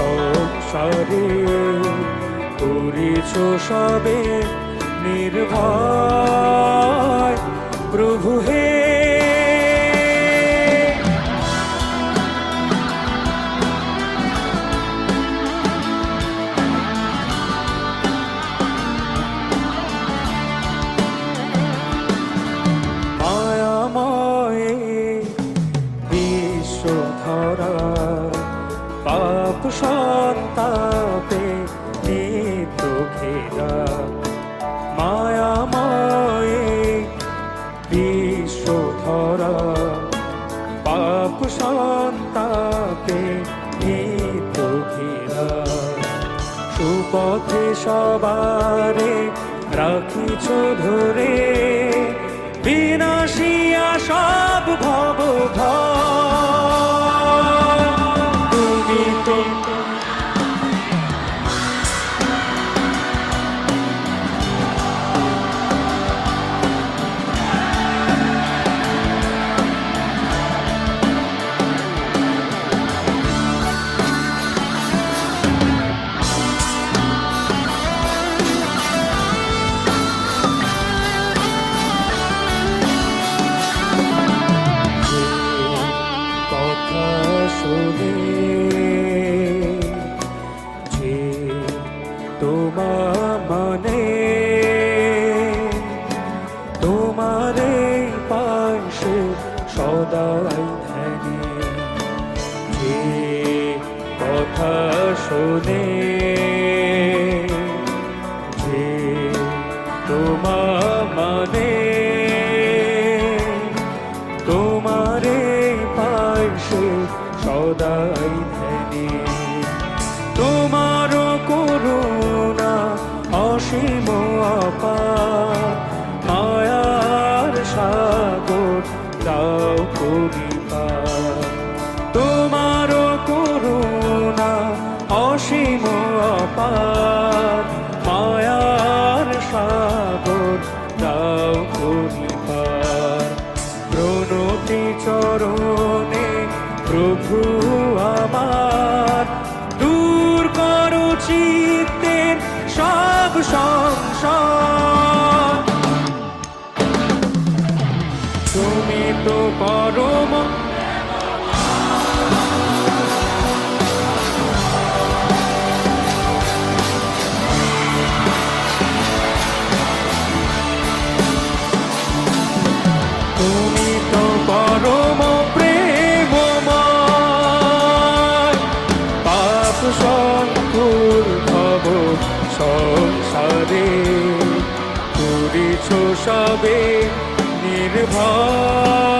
সংসারে করিছ সবে নির্ভয়। প্রভু হে। মায়াময়ে বিশ্বধরা পাপ সন্তাপে নিত্য ঘেরা মায়াময়ে বিশ্বধরা। পাপ সন্তাপে নিত্য ঘেরা সুপথে সবারে রাখিছ ধরে তোমার মনে, তোমারে পাশে সদাই ধ্যানে যে কথা শুনে, যে তোমার মানে তোমারে পাইছে সদাই ধ্যানে তোমার অসীম অপার মায়ার সাগর দাও কবিতা। তোমার করুণা অসীম অপার মায়ার সাগর দাও করিবার তুমি তো পরম তুমি তো পরম প্রেমময় পাপ সংকুল ভব সংসারে করিছ সবে নির্ভয় প্রভু হে